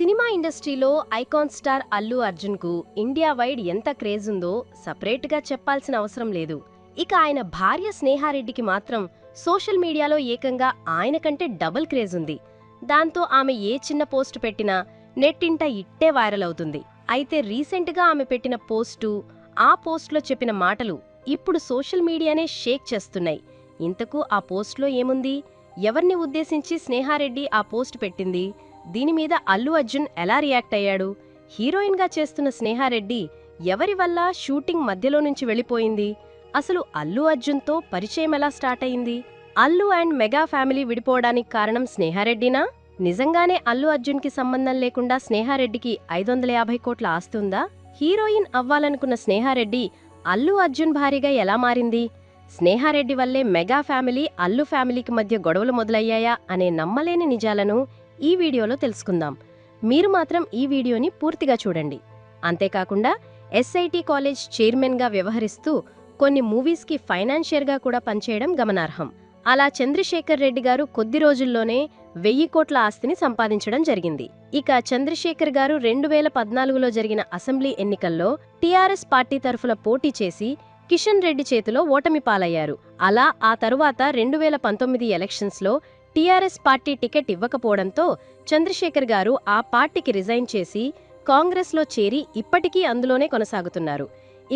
Cinema ఇండస్ట్రీలో icon star Allu అర్జున్కు India wide ఎంత క్రేజ్ ఉందో సపరేట్గా చెప్పాల్సిన అవసరం లేదు. ఇక ఆయన భార్య స్నేహారెడ్డికి మాత్రం సోషల్ మీడియాలో ఏకంగా ఆయన కంటే డబుల్ క్రేజ్ ఉంది. దాంతో ఆమె ఏ చిన్న పోస్ట్ పెట్టినా నెట్టింట ఇట్టే వైరల్ అవుతుంది. అయితే రీసెంట్గా ఆమె పెట్టిన పోస్టు ఆ పోస్ట్లో చెప్పిన మాటలు ఇప్పుడు సోషల్ మీడియానే షేక్ చేస్తున్నాయి. ఇంతకు ఆ పోస్ట్లో ఏముంది? ఎవరిని ఉద్దేశించి స్నేహారెడ్డి ఆ పోస్ట్ పెట్టింది? దీని మీద అల్లు అర్జున్ ఎలా రియాక్ట్ అయ్యాడు? హీరోయిన్గా చేస్తున్న స్నేహారెడ్డి ఎవరి వల్ల షూటింగ్ మధ్యలో నుంచి వెళ్ళిపోయింది? అసలు అల్లు అర్జున్తో పరిచయం ఎలా స్టార్ట్ అయింది? అల్లు అండ్ మెగా ఫ్యామిలీ విడిపోవడానికి కారణం స్నేహారెడ్డినా? నిజంగానే అల్లు అర్జున్కి సంబంధం లేకుండా స్నేహారెడ్డికి ఐదు వందల యాభై కోట్ల ఆస్తుందా హీరోయిన్ అవ్వాలనుకున్న స్నేహారెడ్డి అల్లు అర్జున్ భార్యగా ఎలా మారింది? స్నేహారెడ్డి వల్లే మెగా ఫ్యామిలీ అల్లు ఫ్యామిలీకి మధ్య గొడవలు మొదలయ్యాయా అనే నమ్మలేని నిజాలను ఈ వీడియోలో తెలుసుకుందాం. మీరు మాత్రం ఈ వీడియోని పూర్తిగా చూడండి. అంతేకాకుండా ఎస్ఐటి కాలేజ్ చైర్మన్గా వ్యవహరిస్తూ కొన్ని మూవీస్కి ఫైనాన్షియర్గా కూడా పనిచేయడం గమనార్హం. అలా చంద్రశేఖర్ రెడ్డి గారు కొద్ది రోజుల్లోనే వెయ్యి కోట్ల ఆస్తిని సంపాదించడం జరిగింది. ఇక చంద్రశేఖర్ గారు రెండు వేల పద్నాలుగులో జరిగిన అసెంబ్లీ ఎన్నికల్లో టీఆర్ఎస్ పార్టీ తరఫున పోటీ చేసి కిషన్ రెడ్డి చేతిలో ఓటమి పాలయ్యారు. అలా ఆ తరువాత రెండు వేల పంతొమ్మిది ఎలక్షన్స్లో టీఆర్ఎస్ పార్టీ టికెట్ ఇవ్వకపోవడంతో చంద్రశేఖర్ గారు ఆ పార్టీకి రిజైన్ చేసి కాంగ్రెస్లో చేరి ఇప్పటికీ అందులోనే కొనసాగుతున్నారు.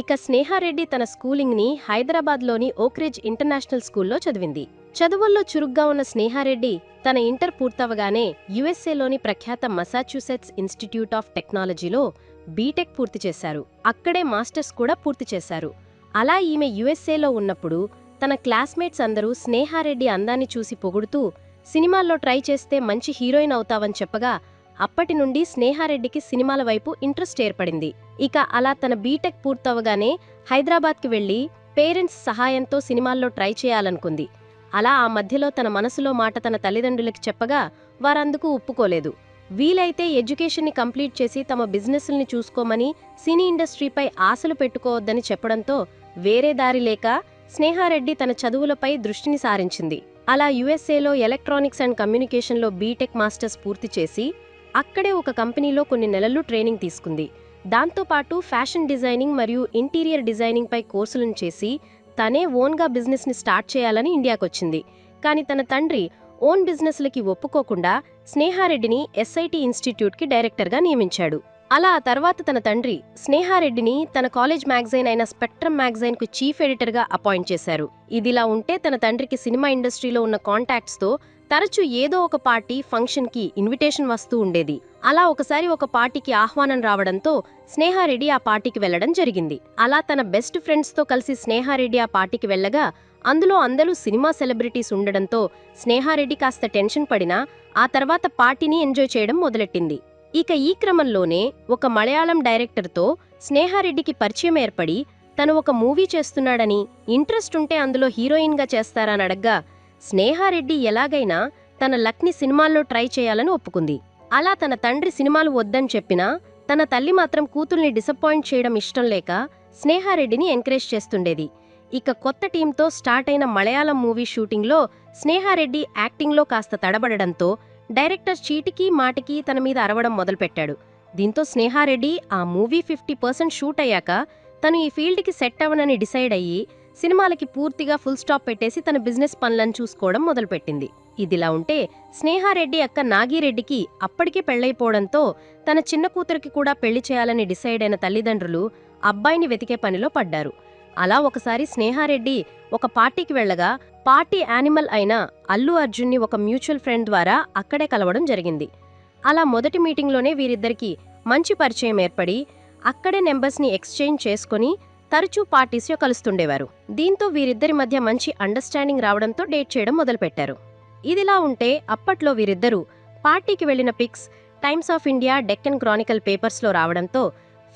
ఇక స్నేహారెడ్డి తన స్కూలింగ్ని హైదరాబాద్లోని ఓక్రిడ్జ్ ఇంటర్నేషనల్ స్కూల్లో చదివింది. చదువుల్లో చురుగ్గా ఉన్న స్నేహారెడ్డి తన ఇంటర్ పూర్తవగానే యుఎస్ఏలోని ప్రఖ్యాత మసాచ్యూసెట్స్ ఇన్స్టిట్యూట్ ఆఫ్ టెక్నాలజీలో బీటెక్ పూర్తి చేశారు. అక్కడే మాస్టర్స్ కూడా పూర్తి చేశారు. అలా ఈమె యుఎస్ఏలో ఉన్నప్పుడు తన క్లాస్మేట్స్ అందరూ స్నేహారెడ్డి అందాన్ని చూసి పొగుడుతూ సినిమాల్లో ట్రై చేస్తే మంచి హీరోయిన్ అవుతావని చెప్పగా అప్పటి నుండి స్నేహారెడ్డికి సినిమాల వైపు ఇంట్రెస్ట్ ఏర్పడింది. ఇక అలా తన బీటెక్ పూర్తవగానే హైదరాబాద్కి వెళ్ళి పేరెంట్స్ సహాయంతో సినిమాల్లో ట్రై చేయాలనుకుంది. అలా ఆ మధ్యలో తన మనసులో మాట తన తల్లిదండ్రులకి చెప్పగా వారందుకు ఒప్పుకోలేదు. వీలైతే ఎడ్యుకేషన్ని కంప్లీట్ చేసి తమ బిజినెస్ల్ని చూసుకోమని సినీ ఇండస్ట్రీపై ఆశలు పెట్టుకోవద్దని చెప్పడంతో వేరే దారి లేక స్నేహారెడ్డి తన చదువులపై దృష్టిని సారించింది. అలా యుఎస్ఏలో ఎలక్ట్రానిక్స్ అండ్ కమ్యూనికేషన్లో బీటెక్ మాస్టర్స్ పూర్తి చేసి అక్కడే ఒక కంపెనీలో కొన్ని నెలలు ట్రైనింగ్ తీసుకుంది. దాంతోపాటు ఫ్యాషన్ డిజైనింగ్ మరియు ఇంటీరియర్ డిజైనింగ్పై కోర్సులను చేసి తనే ఓన్గా బిజినెస్ని స్టార్ట్ చేయాలని ఇండియాకొచ్చింది. కానీ తన తండ్రి ఓన్ బిజినెస్లకి ఒప్పుకోకుండా స్నేహారెడ్డిని ఎస్ఐటి ఇన్స్టిట్యూట్కి డైరెక్టర్గా నియమించాడు. అలా ఆ తర్వాత తన తండ్రి స్నేహారెడ్డిని తన కాలేజ్ మ్యాగజైన్ అయిన స్పెక్ట్రమ్ మ్యాగజైన్కు చీఫ్ ఎడిటర్గా అపాయింట్ చేశారు. ఇదిలా ఉంటే తన తండ్రికి సినిమా ఇండస్ట్రీలో ఉన్న కాంటాక్ట్స్తో తరచూ ఏదో ఒక పార్టీ ఫంక్షన్కి ఇన్విటేషన్ వస్తూ ఉండేది. అలా ఒకసారి ఒక పార్టీకి ఆహ్వానం రావడంతో స్నేహారెడ్డి ఆ పార్టీకి వెళ్ళడం జరిగింది. అలా తన బెస్ట్ ఫ్రెండ్స్తో కలిసి స్నేహారెడ్డి ఆ పార్టీకి వెళ్ళగా అందులో అందరూ సినిమా సెలబ్రిటీస్ ఉండడంతో స్నేహారెడ్డి కాస్త టెన్షన్ పడినా ఆ తర్వాత పార్టీని ఎంజాయ్ చేయడం మొదలెట్టింది. ఇక ఈ క్రమంలోనే ఒక మలయాళం డైరెక్టర్తో స్నేహారెడ్డికి పరిచయం ఏర్పడి తను ఒక మూవీ చేస్తున్నాడని ఇంట్రెస్ట్ ఉంటే అందులో హీరోయిన్గా చేస్తారని అడగ్గా స్నేహారెడ్డి ఎలాగైనా తన లక్ని సినిమాల్లో ట్రై చేయాలని ఒప్పుకుంది. అలా తన తండ్రి సినిమాలు వద్దని చెప్పినా తన తల్లి మాత్రం కూతుల్ని డిసప్పాయింట్ చేయడం ఇష్టం లేక స్నేహారెడ్డిని ఎంకరేజ్ చేస్తుండేది. ఇక కొత్త టీంతో స్టార్ట్ అయిన మలయాళం మూవీ షూటింగ్లో స్నేహారెడ్డి యాక్టింగ్లో కాస్త తడబడడంతో డైరెక్టర్ చీటికి మాటికి తన మీద అరవడం మొదలుపెట్టాడు. దీంతో స్నేహారెడ్డి ఆ మూవీ ఫిఫ్టీ పర్సెంట్ షూట్ అయ్యాక తను ఈ ఫీల్డ్కి సెట్ అవ్వనని డిసైడ్ అయ్యి సినిమాలకి పూర్తిగా ఫుల్ స్టాప్ పెట్టేసి తన బిజినెస్ పనులను చూసుకోవడం మొదలుపెట్టింది. ఇదిలా ఉంటే స్నేహారెడ్డి అక్క నాగిరెడ్డికి అప్పటికే పెళ్ళైపోవడంతో తన చిన్న కూతురికి కూడా పెళ్ళి చేయాలని డిసైడ్ అయిన తల్లిదండ్రులు అబ్బాయిని వెతికే పనిలో పడ్డారు. అలా ఒకసారి స్నేహారెడ్డి ఒక పార్టీకి వెళ్ళగా పార్టీ యానిమల్ అయిన అల్లు అర్జున్ని ఒక మ్యూచువల్ ఫ్రెండ్ ద్వారా అక్కడే కలవడం జరిగింది. అలా మొదటి మీటింగ్లోనే వీరిద్దరికి మంచి పరిచయం ఏర్పడి అక్కడే నెంబర్స్ని ఎక్స్చేంజ్ చేసుకుని తరచూ పార్టీస్లో కలుస్తుండేవారు. దీంతో వీరిద్దరి మధ్య మంచి అండర్స్టాండింగ్ రావడంతో డేట్ చేయడం మొదలుపెట్టారు. ఇదిలా ఉంటే అప్పట్లో వీరిద్దరూ పార్టీకి వెళ్ళిన pics Times of India Deccan Chronicle పేపర్స్లో రావడంతో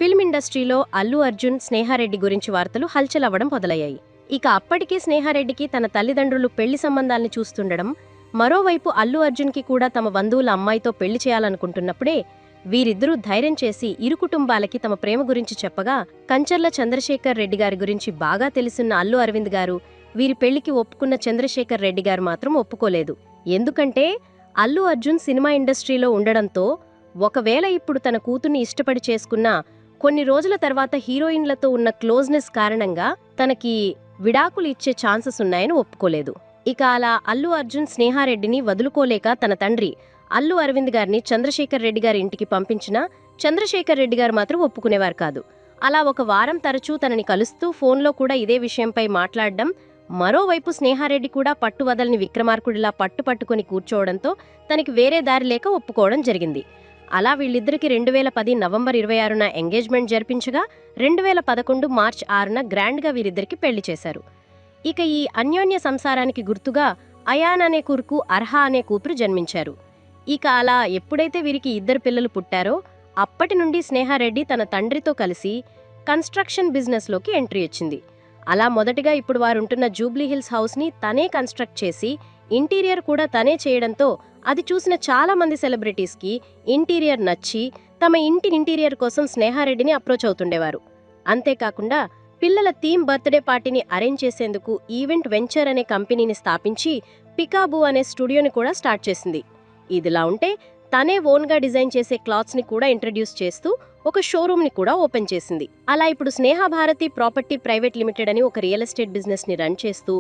ఫిల్మ్ ఇండస్ట్రీలో అల్లు అర్జున్ స్నేహారెడ్డి గురించి వార్తలు హల్చల్ అవ్వడం మొదలయ్యాయి. ఇక అప్పటికే స్నేహారెడ్డికి తన తల్లిదండ్రులు పెళ్ళి సంబంధాల్ని చూస్తుండడం మరోవైపు అల్లు అర్జున్కి కూడా తమ బంధువుల అమ్మాయితో పెళ్ళి చేయాలనుకుంటున్నప్పుడే వీరిద్దరూ ధైర్యం చేసి ఇరు కుటుంబాలకి తమ ప్రేమ గురించి చెప్పగా కంచర్ల చంద్రశేఖర్ రెడ్డి గారి గురించి బాగా తెలిసిన అల్లు అరవింద్ గారు వీరి పెళ్ళికి ఒప్పుకున్న చంద్రశేఖర్ రెడ్డి గారు మాత్రం ఒప్పుకోలేదు. ఎందుకంటే అల్లు అర్జున్ సినిమా ఇండస్ట్రీలో ఉండడంతో ఒకవేళ ఇప్పుడు తన కూతుర్ని ఇష్టపడి చేసుకున్నా కొన్ని రోజుల తర్వాత హీరోయిన్లతో ఉన్న క్లోజ్నెస్ కారణంగా తనకి విడాకులు ఇచ్చే ఛాన్సెస్ ఉన్నాయని ఒప్పుకోలేదు. ఇక అలా అల్లు అర్జున్ స్నేహారెడ్డిని వదులుకోలేక తన తండ్రి అల్లు అరవింద్ గారిని చంద్రశేఖర్ రెడ్డి గారి ఇంటికి పంపించినా చంద్రశేఖర్ రెడ్డి గారు మాత్రం ఒప్పుకునేవారు కాదు. అలా ఒక వారం తరచూ తనని కలుస్తూ ఫోన్లో కూడా ఇదే విషయంపై మాట్లాడడం మరోవైపు స్నేహారెడ్డి కూడా పట్టు వదలని విక్రమార్కుడిలా పట్టుపట్టుకుని కూర్చోవడంతో తనకి వేరే దారి లేక ఒప్పుకోవడం జరిగింది. అలా వీళ్ళిద్దరికి రెండు వేల పది నవంబర్ ఇరవై ఆరున ఎంగేజ్మెంట్ జరిపించగా రెండు వేల పదకొండు మార్చ్ ఆరున గ్రాండ్గా వీరిద్దరికి పెళ్ళి చేశారు. ఇక ఈ అన్యోన్య సంసారానికి గుర్తుగా అయాన్ అనే కూరుకు అర్హా అనే కూతురు జన్మించారు. ఇక అలా ఎప్పుడైతే వీరికి ఇద్దరు పిల్లలు పుట్టారో అప్పటి నుండి స్నేహారెడ్డి తన తండ్రితో కలిసి కన్స్ట్రక్షన్ బిజినెస్లోకి ఎంట్రీ వచ్చింది. అలా మొదటగా ఇప్పుడు వారుంటున్న జూబ్లీ హిల్స్ హౌస్ని తనే కన్స్ట్రక్ట్ చేసి ఇంటీరియర్ కూడా తనే చేయడంతో అది చూసిన చాలా మంది సెలబ్రిటీస్కి ఇంటీరియర్ నచ్చి తమ ఇంటి ఇంటీరియర్ కోసం స్నేహారెడ్డిని అప్రోచ్ అవుతుండేవారు. అంతేకాకుండా పిల్లల థీమ్ బర్త్డే పార్టీని అరేంజ్ చేసేందుకు ఈవెంట్ వెంచర్ అనే కంపెనీని స్థాపించి పికాబు అనే స్టూడియోని కూడా స్టార్ట్ చేసింది. ఇదిలా ఉంటే తనే ఓన్గా డిజైన్ చేసే క్లాత్స్ని కూడా ఇంట్రడ్యూస్ చేస్తూ ఒక షోరూమ్ని కూడా ఓపెన్ చేసింది. అలా ఇప్పుడు Sneha Bharati property private limited అని ఒక రియల్ ఎస్టేట్ బిజినెస్ని రన్ చేస్తూ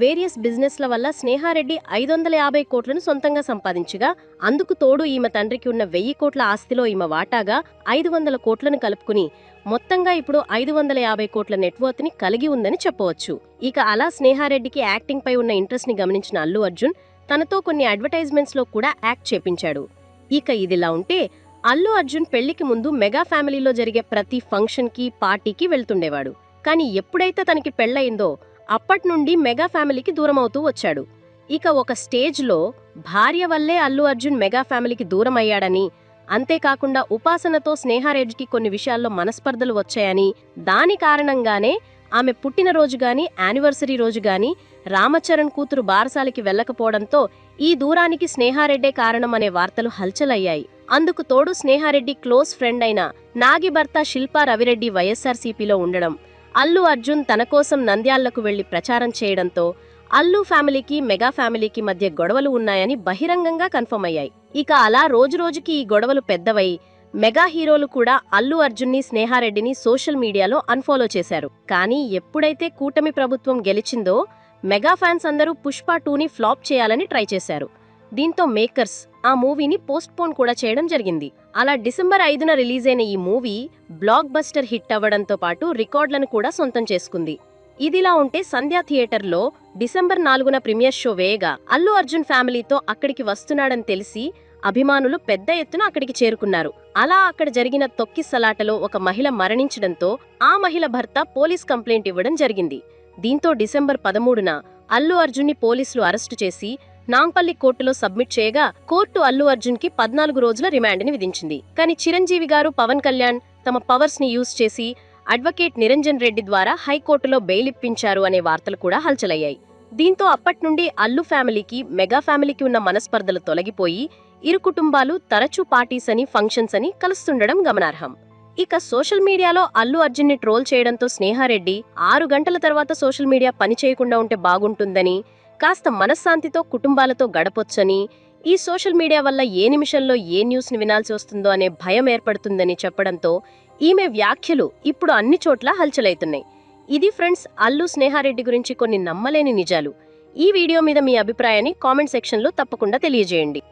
వేరియస్ బిజినెస్ల వల్ల స్నేహారెడ్డి ఐదు వందల యాభై కోట్లను సొంతంగా సంపాదించగా అందుకు తోడు ఈమె తండ్రికి ఉన్న వెయ్యి కోట్ల ఆస్తిలో ఈమె వాటాగా ఐదు వందల కోట్లను కలుపుకుని మొత్తంగా ఇప్పుడు ఐదు వందల యాభై కోట్ల నెట్వర్త్ని కలిగి ఉందని చెప్పవచ్చు. ఇక అలా స్నేహారెడ్డికి యాక్టింగ్ పై ఉన్న ఇంట్రెస్ట్ని గమనించిన అల్లు అర్జున్ తనతో కొన్ని అడ్వర్టైజ్మెంట్స్లో కూడా యాక్ట్ చేపించాడు. ఇక ఇదిలా ఉంటే అల్లు అర్జున్ పెళ్ళికి ముందు మెగా ఫ్యామిలీలో జరిగే ప్రతి ఫంక్షన్కి పార్టీకి వెళ్తుండేవాడు. కానీ ఎప్పుడైతే తనకి పెళ్ళయిందో అప్పటి నుండి మెగా ఫ్యామిలీకి దూరం అవుతూ వచ్చాడు. ఇక ఒక స్టేజ్లో భార్య వల్లే అల్లు అర్జున్ మెగా ఫ్యామిలీకి దూరం అయ్యాడని అంతేకాకుండా ఉపాసనతో స్నేహారెడ్డికి కొన్ని విషయాల్లో మనస్పర్ధలు వచ్చాయని దాని కారణంగానే ఆమె పుట్టినరోజు గాని యానివర్సరీ రోజు గాని రామచరణ్ కూతురు బారసాలకి వెళ్ళకపోవడంతో ఈ దూరానికి స్నేహారెడ్డే కారణం అనే వార్తలు హల్చలయ్యాయి. అందుకు తోడు స్నేహారెడ్డి క్లోజ్ ఫ్రెండ్ అయిన నాగి భర్త శిల్పా రవిరెడ్డి వైఎస్ఆర్సీపీలో ఉండడం. అల్లు అర్జున్ తన కోసం నంద్యాలకు వెళ్ళి ప్రచారం చేయడంతో అల్లు ఫ్యామిలీకి మెగా ఫ్యామిలీకి మధ్య గొడవలు ఉన్నాయని బహిరంగంగా కన్ఫర్మ్ అయ్యాయి. ఇక అలా రోజురోజుకి ఈ గొడవలు పెద్దవై మెగా హీరోలు కూడా అల్లు అర్జున్ని స్నేహారెడ్డిని సోషల్ మీడియాలో అన్ఫాలో చేశారు. కానీ ఎప్పుడైతే కూటమి ప్రభుత్వం గెలిచిందో మెగా ఫ్యాన్స్ అందరూ పుష్ప టూని ఫ్లాప్ చేయాలని ట్రై చేశారు. దీంతో మేకర్స్ ఆ మూవీని పోస్ట్పోన్ కూడా చేయడం జరిగింది. అలా డిసెంబర్ ఐదున రిలీజ్ అయిన ఈ మూవీ బ్లాక్ బస్టర్ హిట్ అవ్వడంతో పాటు రికార్డులను కూడా సొంతం చేసుకుంది. ఇదిలా ఉంటే సంధ్యా థియేటర్లో డిసెంబర్ నాలుగున ప్రీమియర్ షో వేయగా అల్లు అర్జున్ ఫ్యామిలీతో అక్కడికి వస్తున్నాడని తెలిసి అభిమానులు పెద్ద ఎత్తున అక్కడికి చేరుకున్నారు. అలా అక్కడ జరిగిన తొక్కిసలాటలో ఒక మహిళ మరణించడంతో ఆ మహిళ భర్త పోలీస్ కంప్లైంట్ ఇవ్వడం జరిగింది. దీంతో డిసెంబర్ పదమూడున అల్లు అర్జున్ని పోలీసులు అరెస్టు చేసి నాంపల్లి కోర్టులో సబ్మిట్ చేయగా కోర్టు అల్లు అర్జున్కి పద్నాలుగు రోజుల రిమాండ్ని విధించింది. కానీ చిరంజీవి గారు పవన్ కళ్యాణ్ తమ పవర్స్ని యూజ్ చేసి అడ్వకేట్ నిరంజన్ రెడ్డి ద్వారా హైకోర్టులో బెయిల్ ఇప్పించారు అనే వార్తలు కూడా హల్చలయ్యాయి. దీంతో అప్పటి నుండి అల్లు ఫ్యామిలీకి మెగా ఫ్యామిలీకి ఉన్న మనస్పర్ధలు తొలగిపోయి ఇరు కుటుంబాలు తరచూ పార్టీస్ అని ఫంక్షన్స్ అని కలుస్తుండడం గమనార్హం. ఇక సోషల్ మీడియాలో అల్లు అర్జున్ని ట్రోల్ చేయడంతో స్నేహారెడ్డి ఆరు గంటల తర్వాత సోషల్ మీడియా పని చేయకుండా ఉంటే బాగుంటుందని కాస్త మనశ్శాంతితో కుటుంబాలతో గడపొచ్చని ఈ సోషల్ మీడియా వల్ల ఏ నిమిషంలో ఏ న్యూస్ని వినాల్సి వస్తుందో అనే భయం ఏర్పడుతుందని చెప్పడంతో ఈమె వ్యాఖ్యలు ఇప్పుడు అన్ని చోట్ల హల్చలవుతున్నాయి ఇది ఫ్రెండ్స్ అల్లు స్నేహారెడ్డి గురించి కొన్ని నమ్మలేని నిజాలు. ఈ వీడియో మీద మీ అభిప్రాయాన్ని కామెంట్ సెక్షన్లో తప్పకుండా తెలియజేయండి.